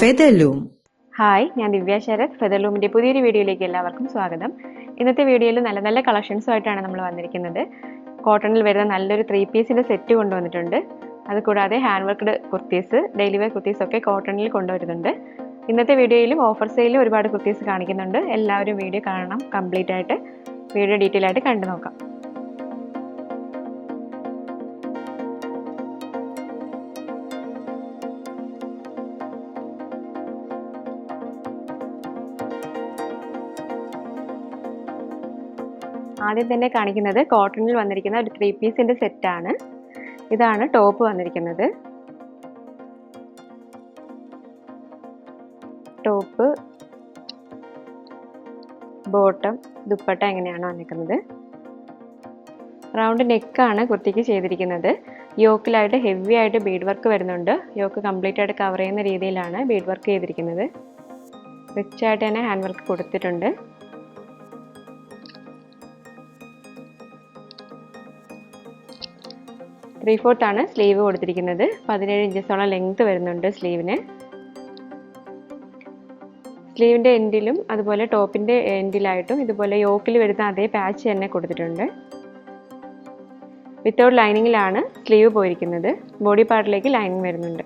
ഫെദലൂം. Hi ഞാൻ ദിവ്യ ശരത്. ഫെദലൂമിന്റെ പുതിയൊരു വീഡിയോയിലേക്ക് എല്ലാവർക്കും സ്വാഗതം. ഇന്നത്തെ വീഡിയോയിൽ നല്ല നല്ല കളക്ഷൻസുമായിട്ടാണ് നമ്മൾ വന്നിരിക്കുന്നത്. കോട്ടണിൽ വരുന്ന നല്ലൊരു ത്രീ പീസിന്റെ സെറ്റ് കൊണ്ടുവന്നിട്ടുണ്ട്. അതുകൂടാതെ hand worked kurtis daily wear kurtis ഒക്കെ കോട്ടണിൽ കൊണ്ടുവരുന്നുണ്ട്. ഇന്നത്തെ വീഡിയോയിലും ഓഫർ സെയിലും ഒരുപാട് കുർത്തീസ് കാണിക്കുന്നുണ്ട്. എല്ലാവരും വീഡിയോ കാണണം കംപ്ലീറ്റ് ആയിട്ട് വീഡിയോ ഡീറ്റെയിൽ ആയിട്ട് കണ്ടു നോക്കാം ആദ്യം തന്നെ കാണിക്കുന്നത് കോട്ടണിൽ വന്നിരിക്കുന്ന ഒരു ത്രീ പീസിന്റെ സെറ്റാണ് ഇതാണ് ടോപ്പ് വന്നിരിക്കുന്നത്. ടോപ്പ് ബോട്ടം ദുപ്പട്ട എങ്ങനെയാണ് വന്നിരിക്കുന്നത്. റൗണ്ട് നെക്കാണ് കുർത്തിക്ക് ചെയ്തിരിക്കുന്നത്. യോക്കിലായിട്ട് ഹെവി ആയിട്ട് ബീഡ് വർക്ക് വരുന്നുണ്ട്. യോക്ക് കംപ്ലീറ്റ് ആയിട്ട് കവർ ചെയ്യുന്ന രീതിയിലാണ് ബീഡ് വർക്ക് ചെയ്തിരിക്കുന്നത്. റിച്ചായിട്ട് തന്നെ ഹാൻഡ് വർക്ക് കൊടുത്തിട്ടുണ്ട്. ത്രീ ഫോർത്താണ് സ്ലീവ് കൊടുത്തിരിക്കുന്നത്. പതിനേഴ് ഇഞ്ചസോളം ലെങ്ത് വരുന്നുണ്ട് സ്ലീവിന് സ്ലീവിന്റെ എൻഡിലും അതുപോലെ ടോപ്പിന്റെ എൻഡിലായിട്ടും ഇതുപോലെ യോക്കിൽ വരുന്ന അതേ പാച്ച് തന്നെ കൊടുത്തിട്ടുണ്ട്. വിത്തൗട്ട് ലൈനിങ്ങിലാണ് സ്ലീവ് പോയിരിക്കുന്നത്. ബോഡി പാർട്ടിലേക്ക് ലൈനിങ് വരുന്നുണ്ട്.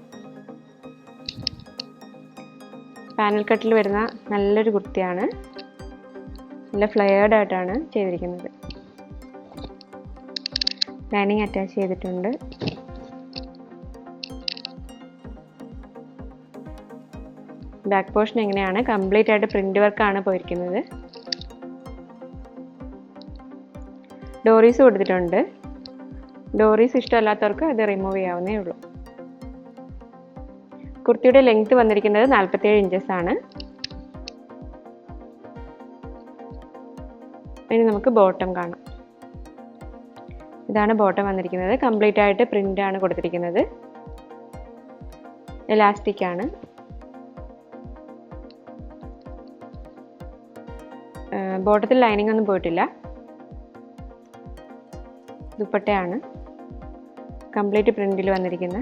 പാനൽ കട്ടിൽ വരുന്ന നല്ലൊരു കുർത്തിയാണ്. നല്ല ഫ്ലെയർഡ് ആയിട്ടാണ് ചെയ്തിരിക്കുന്നത്. ലൈനിങ് അറ്റാച്ച് ചെയ്തിട്ടുണ്ട്. ബാക്ക് പോർഷൻ എങ്ങനെയാണ്? കംപ്ലീറ്റ് ആയിട്ട് പ്രിന്റ് വർക്കാണ് പോയിരിക്കുന്നത്. ഡോറീസ് കൊടുത്തിട്ടുണ്ട്. ഡോറീസ് ഇഷ്ടമല്ലാത്തവർക്ക് അത് റിമൂവ് ചെയ്യാവുന്നേ ഉള്ളൂ. കുർത്തിയുടെ ലെങ്ത് വന്നിരിക്കുന്നത് നാൽപ്പത്തേഴ് ഇഞ്ചസ് ആണ്. ഇനി നമുക്ക് ബോട്ടം കാണാം. ഇതാണ് ബോട്ടം വന്നിരിക്കുന്നത്. കംപ്ലീറ്റ് ആയിട്ട് പ്രിന്റ് ആണ് കൊടുത്തിരിക്കുന്നത്. എലാസ്റ്റിക് ആണ്. ബോട്ടത്തിൽ ലൈനിങ് ഒന്നും പോയിട്ടില്ല. ദുപ്പട്ടയാണ്. കംപ്ലീറ്റ് പ്രിന്റിൽ വന്നിരിക്കുന്ന.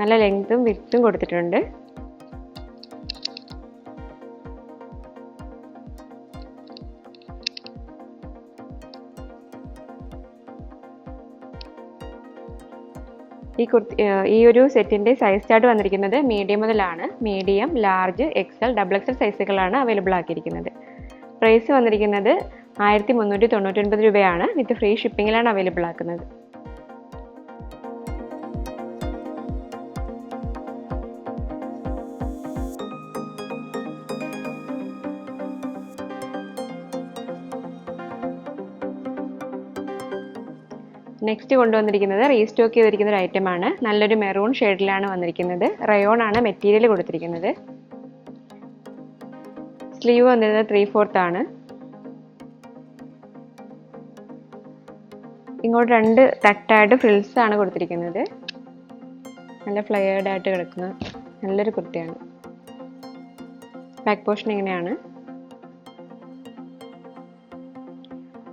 നല്ല ലെങ്ത്തും വിത്തും കൊടുത്തിട്ടുണ്ട്. ഈ കുർത്തി ഈ ഒരു സെറ്റിന്റെ സൈസ് ചാർട്ട് വന്നിരിക്കുന്നത് മീഡിയം മുതലാണ്. Medium large XL double XL സൈസുകളാണ് available ആക്കിയിരിക്കുന്നത്. പ്രൈസ് വന്നിരിക്കുന്നത് ആയിരത്തി മുന്നൂറ്റി തൊണ്ണൂറ്റി ഒൻപത് രൂപയാണ്. വിത്ത് ഫ്രീ ഷിപ്പിങ്ങിലാണ് അവൈലബിൾ ആക്കുന്നത്. നെക്സ്റ്റ് കൊണ്ടുവന്നിരിക്കുന്നത് റീസ്റ്റോക്ക് ചെയ്തിരിക്കുന്ന ഒരു ഐറ്റം ആണ്. നല്ലൊരു മെറൂൺ ഷെയ്ഡിലാണ് വന്നിരിക്കുന്നത്. റയോൺ ആണ് മെറ്റീരിയൽ കൊടുത്തിരിക്കുന്നത്. സ്ലീവ് വന്നിരുന്നത് ത്രീ ഫോർത്ത് ആണ്. ഇങ്ങോട്ട് രണ്ട് തട്ടായിട്ട് ഫ്രിൽസ് ആണ് കൊടുത്തിരിക്കുന്നത്. നല്ല ഫ്ലയേർഡായിട്ട് കിടക്കുന്ന നല്ലൊരു കുർത്തിയാണ്. ബാക്ക് പോർഷൻ ഇങ്ങനെയാണ്.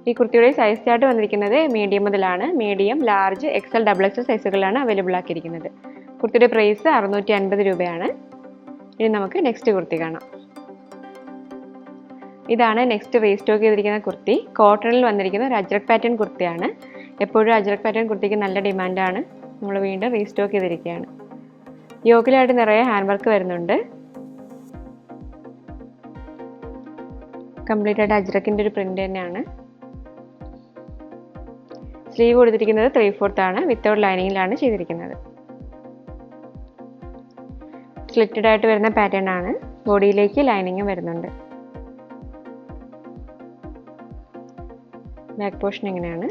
ഈ കുർത്തിയുടെ സൈസ് ചാർട്ട് വന്നിരിക്കുന്നത് മീഡിയം മുതലാണ്. Medium large XL double XL സൈസുകളിലാണ് available ആക്കിയിരിക്കുന്നത്. കുർത്തിയുടെ പ്രൈസ് അറുന്നൂറ്റി അൻപത് രൂപയാണ്. ഇനി നമുക്ക് നെക്സ്റ്റ് കുർത്തി കാണാം. ഇതാണ് നെക്സ്റ്റ് റീസ്റ്റോക്ക് ചെയ്തിരിക്കുന്ന കുർത്തി. കോട്ടണിൽ വന്നിരിക്കുന്ന ഒരു അജ്രക് പാറ്റേൺ കുർത്തിയാണ്. എപ്പോഴും അജ്രക് പാറ്റേൺ കുർത്തിക്ക് നല്ല ഡിമാൻഡാണ് നമ്മൾ വീണ്ടും റീസ്റ്റോക്ക് ചെയ്തിരിക്കുകയാണ്. യോഗിലായിട്ട് നിറയെ ഹാൻഡ് വർക്ക് വരുന്നുണ്ട്. കംപ്ലീറ്റ് ആയിട്ട് അജ്രക്കിന്റെ ഒരു പ്രിന്റ് തന്നെയാണ്. സ്ലീവ് കൊടുത്തിരിക്കുന്നത് ത്രീ ഫോർത്ത് ആണ്. വിത്തൗട്ട് ലൈനിങ്ങിലാണ് ചെയ്തിരിക്കുന്നത്. സ്ലിറ്റഡ് ആയിട്ട് വരുന്ന പാറ്റേൺ ആണ്. ബോഡിയിലേക്ക് ലൈനിങ്ങും വരുന്നുണ്ട്. ബാക്ക് പോർഷൻ എങ്ങനെയാണ്?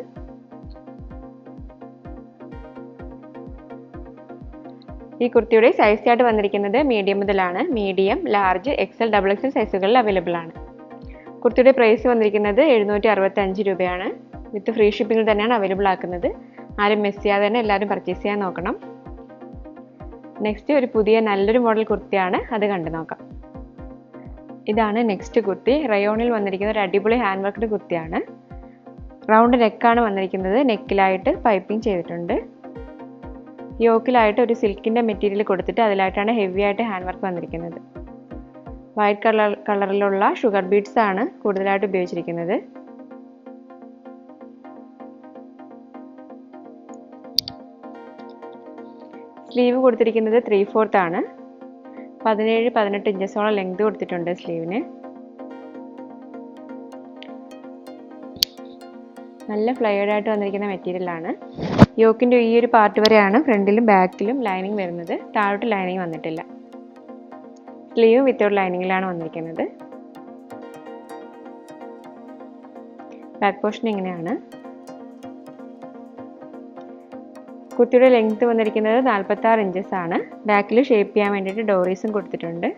ഈ കുർത്തിയുടെ സൈസ് ആയിട്ട് വന്നിരിക്കുന്നത് മീഡിയം മുതലാണ്. Medium large XL double XL സൈസുകളിൽ available ആണ്. കുർത്തിയുടെ പ്രൈസ് വന്നിരിക്കുന്നത് എഴുന്നൂറ്റി അറുപത്തി അഞ്ച് രൂപയാണ്. വിത്ത് ഫ്രീ ഷിപ്പിംഗിൽ തന്നെയാണ് അവൈലബിൾ ആക്കുന്നത്. ആരും മിസ് ചെയ്യാതെ തന്നെ എല്ലാവരും പർച്ചേസ് ചെയ്യാൻ നോക്കണം. നെക്സ്റ്റ് ഒരു പുതിയ നല്ലൊരു മോഡൽ കുർത്തിയാണ് അത് കണ്ടു നോക്കാം. ഇതാണ് നെക്സ്റ്റ് കുർത്തി. റയോണിൽ വന്നിരിക്കുന്ന ഒരു അടിപൊളി ഹാൻഡ് വർക്ക്ഡ് കുർത്തിയാണ്. റൗണ്ട് നെക്കാണ് വന്നിരിക്കുന്നത്. നെക്കിലായിട്ട് പൈപ്പിംഗ് ചെയ്തിട്ടുണ്ട്. യോക്കിലായിട്ട് ഒരു സിൽക്കിന്റെ മെറ്റീരിയൽ കൊടുത്തിട്ട് അതിലായിട്ടാണ് ഹെവി ആയിട്ട് ഹാൻഡ് വർക്ക് വന്നിരിക്കുന്നത്. വൈറ്റ് കളർ കളറിലുള്ള ഷുഗർ ബീഡ്സ് ആണ് കൂടുതലായിട്ട് ഉപയോഗിച്ചിരിക്കുന്നത്. സ്ലീവ് കൊടുത്തിരിക്കുന്നത് ത്രീ ഫോർത്ത് ആണ്. പതിനേഴ് പതിനെട്ട് ഇഞ്ചസോളം ലെങ്ത് കൊടുത്തിട്ടുണ്ട് സ്ലീവിന് നല്ല ഫ്ലയേഡ് ആയിട്ട് വന്നിരിക്കുന്ന മെറ്റീരിയൽ ആണ്. യോക്കിന്റെ ഈ ഒരു പാർട്ട് വരെയാണ് ഫ്രണ്ടിലും ബാക്കിലും ലൈനിങ് വരുന്നത്. താഴോട്ട് ലൈനിങ് വന്നിട്ടില്ല. സ്ലീവ് വിത്തൗട്ട് ലൈനിങ്ങിലാണ് വന്നിരിക്കുന്നത്. ബാക്ക് പോർഷൻ ഇങ്ങനെയാണ്. കുത്തിയുടെ ലെങ്ത് വന്നിരിക്കുന്നത് നാൽപ്പത്തി ആറ് ഇഞ്ചസ് ആണ് ബാക്കിൽ ഷേപ്പ് ചെയ്യാൻ വേണ്ടിയിട്ട് ഡോറീസും കൊടുത്തിട്ടുണ്ട്.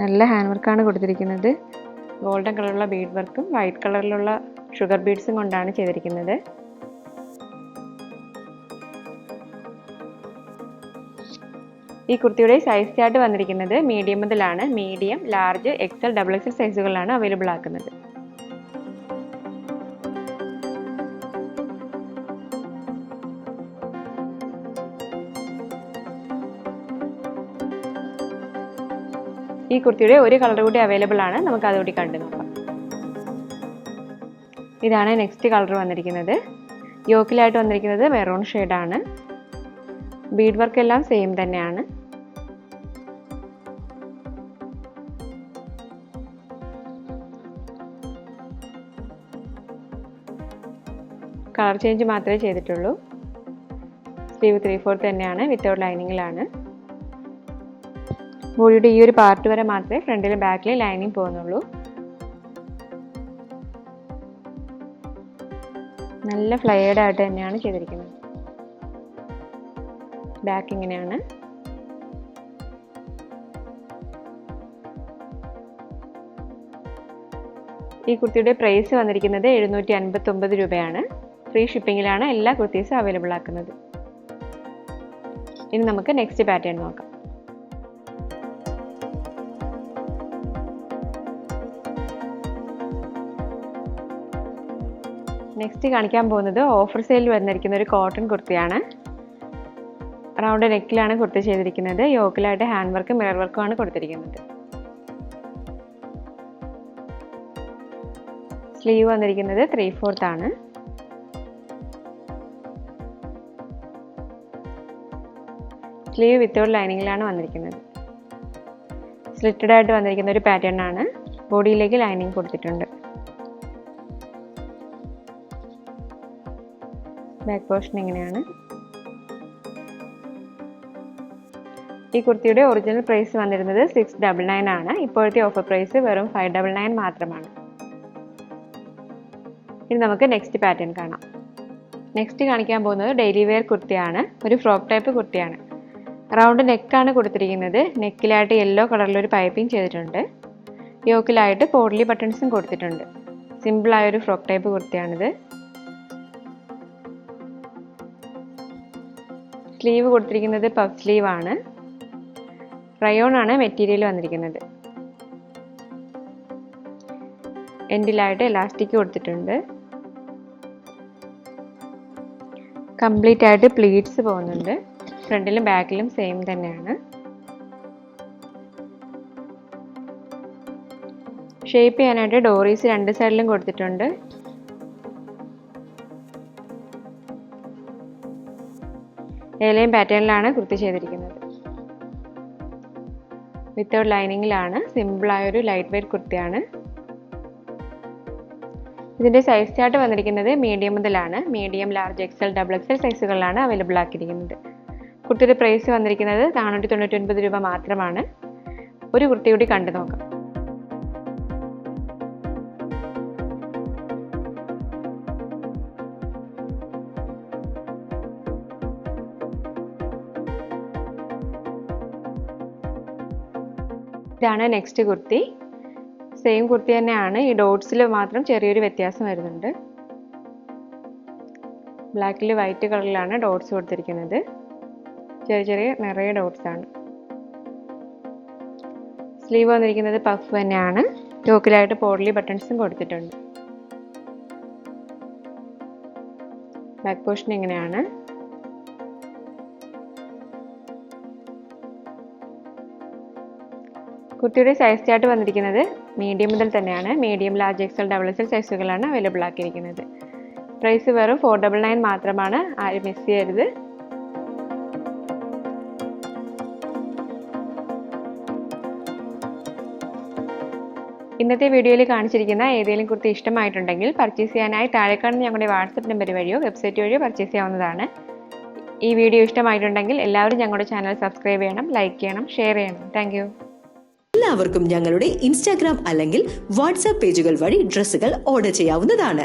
നല്ല ഹാൻഡ് വർക്കാണ് കൊടുത്തിരിക്കുന്നത്. ഗോൾഡൻ കളറുള്ള ബീഡ് വർക്കും വൈറ്റ് കളറിലുള്ള ഷുഗർ ബീഡ്സും കൊണ്ടാണ് ചെയ്തിരിക്കുന്നത്. ഈ കുർത്തിയുടെ സൈസ് ചാർട്ട് വന്നിരിക്കുന്നത് മീഡിയം മുതലാണ്. Medium large XL double XL സൈസുകളിലാണ് available ആക്കുന്നത്. ഈ കുർത്തിയുടെ ഒരു കളർ കൂടി അവൈലബിൾ ആണ്. നമുക്ക് അതുകൂടി കണ്ടു നോക്കാം. ഇതാണ് നെക്സ്റ്റ് കളർ വന്നിരിക്കുന്നത്. യോക്കിലായിട്ട് വന്നിരിക്കുന്നത് മെറൂൺ ഷെയ്ഡാണ് ബീഡ് വർക്ക് എല്ലാം സെയിം തന്നെയാണ്. കളർ ചേഞ്ച് മാത്രമേ ചെയ്തിട്ടുള്ളൂ. സ്ലീവ് ത്രീ ഫോർത്ത് തന്നെയാണ് വിത്തൗട്ട് ലൈനിങ്ങിലാണ് ബോഡിയുടെ ഈ ഒരു പാർട്ട് വരെ മാത്രമേ ഫ്രണ്ടിലും ബാക്കിലും ലൈനിങ് പോകുന്നുള്ളൂ. നല്ല ഫ്ലയേഡ് ആയിട്ട് തന്നെയാണ് ചെയ്തിരിക്കുന്നത്. ബാക്ക് ഇങ്ങനെയാണ്. ഈ കുർത്തിയുടെ പ്രൈസ് വന്നിരിക്കുന്നത് എഴുന്നൂറ്റി അൻപത്തി ഒമ്പത് രൂപയാണ്. ഫ്രീ ഷിപ്പിങ്ങിലാണ് എല്ലാ കുർത്തീസും അവൈലബിൾ ആക്കുന്നത്. ഇനി നമുക്ക് നെക്സ്റ്റ് പാറ്റേൺ നോക്കാം. നെക്സ്റ്റ് കാണിക്കാൻ പോകുന്നത് ഓഫർ സെയിൽ വന്നിരിക്കുന്ന ഒരു കോട്ടൺ കുർത്തിയാണ്. റൗണ്ട് നെക്കിലാണ് കുർത്തി ചെയ്തിരിക്കുന്നത്. യോക്കിലായിട്ട് ഹാൻഡ് വർക്ക് മിറർ വർക്കുമാണ് കൊടുത്തിരിക്കുന്നത്. സ്ലീവ് വന്നിരിക്കുന്നത് ത്രീ ഫോർത്ത് ആണ്. സ്ലീവ് വിത്തൗട്ട് ലൈനിങ്ങിലാണ് വന്നിരിക്കുന്നത്. സ്ലിറ്റഡ് ആയിട്ട് വന്നിരിക്കുന്ന ഒരു പാറ്റേൺ ആണ്. ബോഡിയിലേക്ക് ലൈനിങ് കൊടുത്തിട്ടുണ്ട്. ബാക്ക് പോർഷൻ ഇങ്ങനെയാണ്. ഈ കുർത്തിയുടെ ഒറിജിനൽ പ്രൈസ് വന്നിരുന്നത് സിക്സ് ഡബിൾ നയൻ ആണ്. ഇപ്പോഴത്തെ ഓഫർ പ്രൈസ് വെറും ഫൈവ് ഡബിൾ നയൻ മാത്രമാണ്. ഇനി നമുക്ക് നെക്സ്റ്റ് പാറ്റേൺ കാണാം. നെക്സ്റ്റ് കാണിക്കാൻ പോകുന്നത് ഡെയിലി വെയർ കുർത്തിയാണ്. ഒരു ഫ്രോക്ക് ടൈപ്പ് കുർത്തിയാണ്. റൗണ്ട് നെക്കാണ് കൊടുത്തിരിക്കുന്നത്. നെക്കിലായിട്ട് യെല്ലോ കളറിലൊരു പൈപ്പിംഗ് ചെയ്തിട്ടുണ്ട്. യോക്കിലായിട്ട് പോഡ്ലി ബട്ടൺസും കൊടുത്തിട്ടുണ്ട്. സിമ്പിളായ ഒരു ഫ്രോക്ക് ടൈപ്പ് കുർത്തിയാണിത്. സ്ലീവ് കൊടുത്തിരിക്കുന്നത് പഫ് സ്ലീവ് ആണ്. റയോൺ ആണ് മെറ്റീരിയൽ വന്നിരിക്കുന്നത്. എൻഡിലായിട്ട് എലാസ്റ്റിക് കൊടുത്തിട്ടുണ്ട്. കംപ്ലീറ്റ് ആയിട്ട് പ്ലീറ്റ്സ് പോകുന്നുണ്ട്. ഫ്രണ്ടിലും ബാക്കിലും സെയിം തന്നെയാണ്. ഷേപ്പ് ചെയ്യാനായിട്ട് ഡോറീസ് രണ്ട് സൈഡിലും കൊടുത്തിട്ടുണ്ട്. ഏലയും പാറ്റേണിലാണ് കുർത്തി ചെയ്തിരിക്കുന്നത്. വിത്തൗട്ട് ലൈനിങ്ങിലാണ്. സിമ്പിളായ ഒരു ലൈറ്റ് വെയ്റ്റ് കുർത്തിയാണ്. ഇതിന്റെ സൈസ് ചാർട്ട് വന്നിരിക്കുന്നത് മീഡിയം മുതലാണ്. Medium large XL double XL സൈസുകളിലാണ് available ആക്കിയിരിക്കുന്നത്. കുർത്തിയുടെ പ്രൈസ് വന്നിരിക്കുന്നത് നാനൂറ്റി തൊണ്ണൂറ്റി ഒൻപത് രൂപ മാത്രമാണ്. ഒരു കുർത്തി കൂടി കണ്ടു നോക്കാം. ഇതാണ് നെക്സ്റ്റ് കുർത്തി. സെയിം കുർത്തി തന്നെയാണ്. ഈ ഡോട്ട്സിൽ മാത്രം ചെറിയൊരു വ്യത്യാസം വരുന്നുണ്ട്. ബ്ലാക്കിൽ വൈറ്റ് കളറിലാണ് ഡോട്ട്സ് കൊടുത്തിരിക്കുന്നത്. ചെറിയ ചെറിയ നിറയെ ഡോട്ട്സ് ആണ്. സ്ലീവ് വന്നിരിക്കുന്നത് പഫ് തന്നെയാണ്. ടോക്കിലായിട്ട് പോർലി ബട്ടൺസും കൊടുത്തിട്ടുണ്ട്. ബാക്ക് പോർഷൻ ഇങ്ങനെയാണ്. കുർത്തിയുടെ സൈസ് ചാർട്ട് വന്നിരിക്കുന്നത് മീഡിയം മുതൽ തന്നെയാണ്. Medium large XL double XL സൈസുകളാണ് available ആക്കിയിരിക്കുന്നത്. പ്രൈസ് വെറും ഫോർ ഡബിൾ നയൻ മാത്രമാണ് ആരും മിസ് ചെയ്യരുത്. ഇന്നത്തെ വീഡിയോയിൽ കാണിച്ചിരിക്കുന്ന ഏതെങ്കിലും കുർത്തി ഇഷ്ടമായിട്ടുണ്ടെങ്കിൽ പർച്ചേസ് ചെയ്യാനായി താഴെ കാണുന്ന ഞങ്ങളുടെ വാട്സപ്പ് നമ്പർ വഴിയോ വെബ്സൈറ്റ് വഴിയോ പർച്ചേസ് ചെയ്യാവുന്നതാണ്. ഈ വീഡിയോ ഇഷ്ടമായിട്ടുണ്ടെങ്കിൽ എല്ലാവരും ഞങ്ങളുടെ ചാനൽ സബ്സ്ക്രൈബ് ചെയ്യണം ലൈക്ക് ചെയ്യണം ഷെയർ ചെയ്യണം. താങ്ക് എല്ലാവർക്കും ഞങ്ങളുടെ ഇൻസ്റ്റാഗ്രാം അല്ലെങ്കിൽ വാട്സാപ്പ് പേജുകൾ വഴി ഡ്രസ്സുകൾ ഓർഡർ ചെയ്യാവുന്നതാണ്.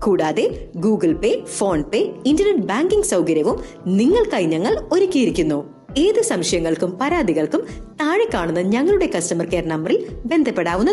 കൂടാതെ Google Pay PhonePe internet banking സൗകര്യവും നിങ്ങൾക്കായി ഞങ്ങൾ ഒരുക്കിയിരിക്കുന്നു. ഏത് സംശയങ്ങൾക്കും പരാതികൾക്കും താഴെ കാണുന്ന ഞങ്ങളുടെ കസ്റ്റമർ കെയർ നമ്പറിൽ ബന്ധപ്പെടാവുന്നതാണ്.